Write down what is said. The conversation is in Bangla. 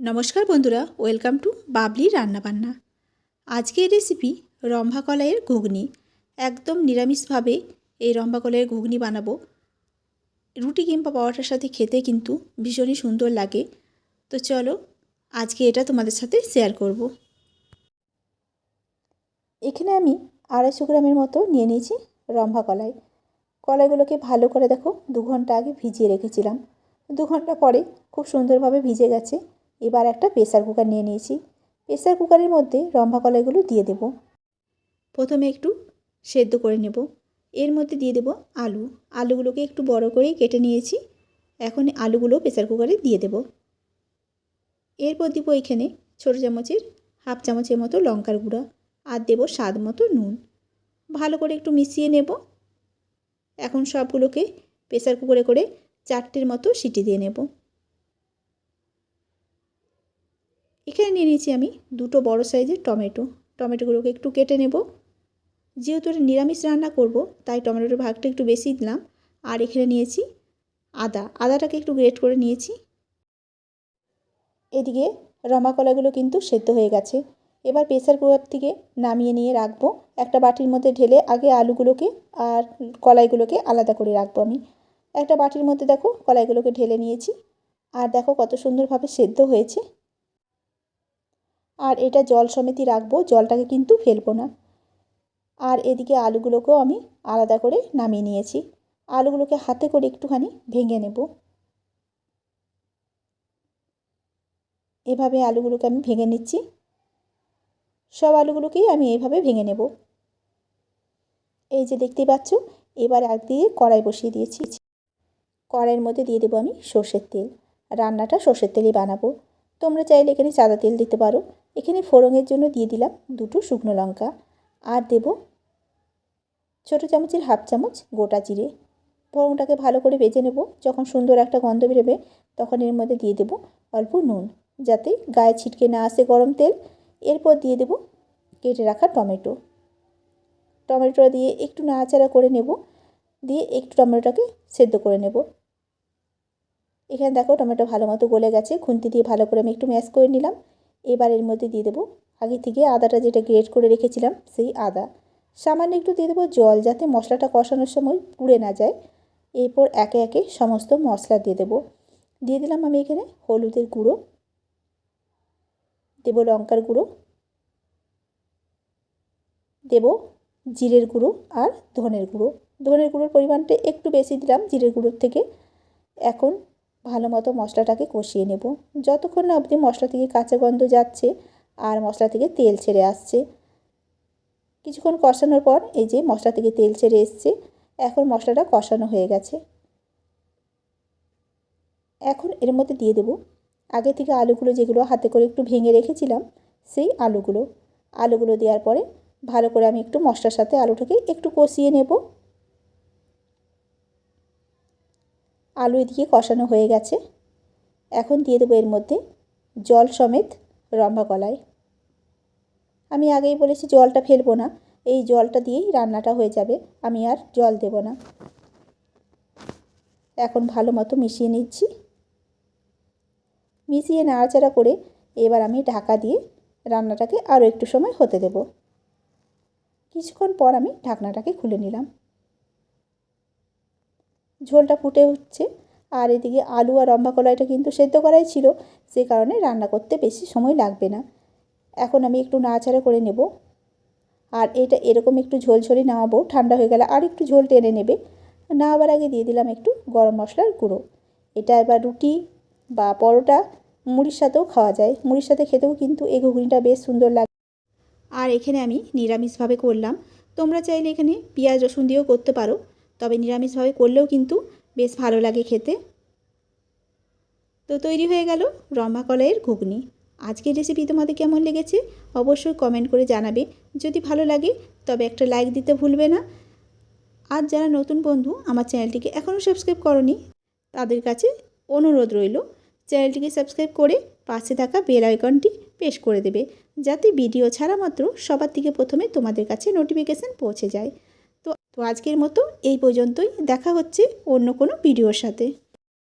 নমস্কার বন্ধুরা, ওয়েলকাম টু বাবলি রান্নাবান্না। আজকের রেসিপি রম্ভা কলাইয়ের ঘুগনি। একদম নিরামিষভাবে এই রম্ভা কলাইয়ের ঘুগনি বানাবো। রুটি কিংবা পরোটার সাথে খেতে কিন্তু ভীষণই সুন্দর লাগে। তো চলো, আজকে এটা তোমাদের সাথে শেয়ার করব। এখানে আমি আড়াইশো গ্রামের মতো নিয়ে নিয়েছি রম্ভা কলাই। কলাইগুলোকে ভালো করে দেখো, দু ঘণ্টা আগে ভিজিয়ে রেখেছিলাম। দু ঘণ্টা পরে খুব সুন্দরভাবে ভিজে গেছে। এবার একটা প্রেসার কুকার নিয়ে নিয়েছি। প্রেসার কুকারের মধ্যে রম্ভা কলাইগুলো দিয়ে দেব। প্রথমে একটু সেদ্ধ করে নেব। এর মধ্যে দিয়ে দেব আলু। আলুগুলোকে একটু বড় করেই কেটে নিয়েছি। এখন আলুগুলো প্রেসার কুকারে দিয়ে দেব। এরপর দিব এখানে ছোটো চামচের হাফ চামচের মতো লঙ্কার গুঁড়া আর দেব স্বাদ মতো নুন। ভালো করে একটু মিশিয়ে নেব। এখন সবগুলোকে প্রেসার কুকারে করে চারটের মতো সিটি দিয়ে নেব। এখানে নিয়ে নিয়েছি আমি দুটো বড় সাইজের টমেটো। টমেটোগুলোকে একটু কেটে নেব। যেহেতু এটা নিরামিষ রান্না করব, তাই টমেটোর ভাগটা একটু বেশি দিলাম। আর এখানে নিয়েছি আদা। আদাটাকে একটু গ্রেট করে নিয়েছি। এদিকে রমা কলাগুলো কিন্তু সেদ্ধ হয়ে গেছে। এবার প্রেসার কুকার থেকে নামিয়ে নিয়ে রাখব। একটা বাটির মধ্যে ঢেলে আগে আলুগুলোকে আর কলাইগুলোকে আলাদা করে রাখব আমি। একটা বাটির মধ্যে দেখো কলাইগুলোকে ঢেলে নিয়েছি। আর দেখো কত সুন্দরভাবে সেদ্ধ হয়েছে। আর এটা জল সমেতই রাখব, জলটাকে কিন্তু ফেলব না। আর এদিকে আলুগুলোকেও আমি আলাদা করে নামিয়ে নিয়েছি। আলুগুলোকে হাতে করে একটুখানি ভেঙে নেব। এভাবে আলুগুলোকে আমি ভেঙে নিচ্ছি। সব আলুগুলোকেই আমি এইভাবে ভেঙে নেব। এই যে দেখতে পাচ্ছ, এবার এক দিয়ে কড়াই বসিয়ে দিয়েছি। কড়াইয়ের মধ্যে দিয়ে দেবো আমি সর্ষের তেল। রান্নাটা সর্ষের তেলই বানাবো। তোমরা চাইলে এখানে সাদা তেল দিতে পারো। এখানে ফোড়নের জন্য দিয়ে দিলাম দুটো শুকনো লঙ্কা। আর দেব ছোটো চামচের হাফ চামচ গোটা জিরে। ফোড়নটাকে ভালো করে বেজে নেব। যখন সুন্দর একটা গন্ধ বেরোবে, তখন এর মধ্যে দিয়ে দেব অল্প নুন, যাতে গায়ে ছিটকে না আসে গরম তেল। এরপর দিয়ে দেব কেটে রাখা টমেটো। টমেটোটা দিয়ে একটু নাড়াচাড়া করে নেব। দিয়ে একটু টমেটোটাকে সেদ্ধ করে নেব। এখানে দেখো টমেটো ভালো মতো গলে গেছে। খুন্তি দিয়ে ভালো করে আমি একটু ম্যাশ করে নিলাম। এবার এর মধ্যে দিয়ে দেবো। আগে থেকে আদাটা যেটা গ্রেট করে রেখেছিলাম, সেই আদা। সামান্য একটু দিয়ে দেবো জল যাতে মশলাটা কষানোর সময় পুড়ে না যায়। এরপর একে একে সমস্ত মশলা দিয়ে দেবো। দিয়ে দিলাম আমি এখানে হলুদের গুঁড়ো। দেব লঙ্কার গুঁড়ো। দেব জিরের গুঁড়ো আর ধনের গুঁড়ো। ধনের গুঁড়োর পরিমাণটা একটু বেশি দিলাম জিরের গুঁড়োর থেকে। এখন ভালো মতো মশলাটাকে কষিয়ে নেব। যতক্ষণ না অবধি মশলা থেকে কাঁচা গন্ধ যাচ্ছে আর মশলা থেকে তেল ছেড়ে আসছে। কিছুক্ষণ কষানোর পর এই যে মশলা থেকে তেল ছেড়ে এসছে, এখন মশলাটা কষানো হয়ে গেছে। এখন এর মধ্যে দিয়ে দেব। আগে থেকে আলুগুলো যেগুলো হাতে করে একটু ভেঙে রেখেছিলাম, সেই আলুগুলো। আলুগুলো দেওয়ার পরে ভালো করে আমি একটু মশলার সাথে আলুটাকে একটু কষিয়ে নেব। আলু এদিকে কষানো হয়ে গেছে। এখন দিয়ে দেবো এর মধ্যে জল সমেত রম্বা কলাই। আমি আগেই বলেছি জলটা ফেলব না, এই জলটা দিয়েই রান্নাটা হয়ে যাবে, আমি আর জল দেব না। এখন ভালো মতো মিশিয়ে নিচ্ছি। মিশিয়ে নাড়াচাড়া করে এবার আমি ঢাকা দিয়ে রান্নাটাকে আরও একটু সময় হতে দেব। কিছুক্ষণ পর আমি ঢাকনাটাকে খুলে নিলাম। ঝোলটা ফুটে উঠছে। আর এদিকে আলু আর রম্বা কলাইটা কিন্তু সেদ্ধ করাই ছিল সে কারণে রান্না করতে বেশি সময় লাগবে না। এখন আমি একটু নাড়াচাড়া করে নেব। আর এটা এরকম একটু ঝোল ঝোলই নামাবো, ঠান্ডা হয়ে গেলে আর একটু ঝোল টেনে নেবে। নামাবার আগে দিয়ে দিলাম একটু গরম মশলার গুঁড়ো। এটা এবার রুটি বা পরোটা, মুড়ির সাথেও খাওয়া যায়। মুড়ির সাথে খেতেও কিন্তু এই ঘুগনিটা বেশ সুন্দর লাগে। আর এখানে আমি নিরামিষভাবে করলাম। তোমরা চাইলে এখানে পেঁয়াজ রসুন দিয়েও করতে পারো। তবে নিরামিষভাবে করলেও কিন্তু বেশ ভালো লাগে খেতে। তো তৈরি হয়ে গেল রম্ভা কলাইয়ের ঘুগনি। আজকের রেসিপি তোমাদের কেমন লেগেছে অবশ্যই কমেন্ট করে জানাবে। যদি ভালো লাগে তবে একটা লাইক দিতে ভুলবে না। আর যারা নতুন বন্ধু আমার চ্যানেলটিকে এখনও সাবস্ক্রাইব করনি তাদের কাছে অনুরোধ রইল চ্যানেলটিকে সাবস্ক্রাইব করে পাশে থাকা বেল আইকনটি পেশ করে দেবে। যাতে ভিডিও ছাড়া মাত্র সবার থেকে প্রথমে তোমাদের কাছে নোটিফিকেশান পৌঁছে যায়। তো আজকের মতো এই পর্যন্তই। দেখা হচ্ছে অন্য কোনো ভিডিওর সাথে।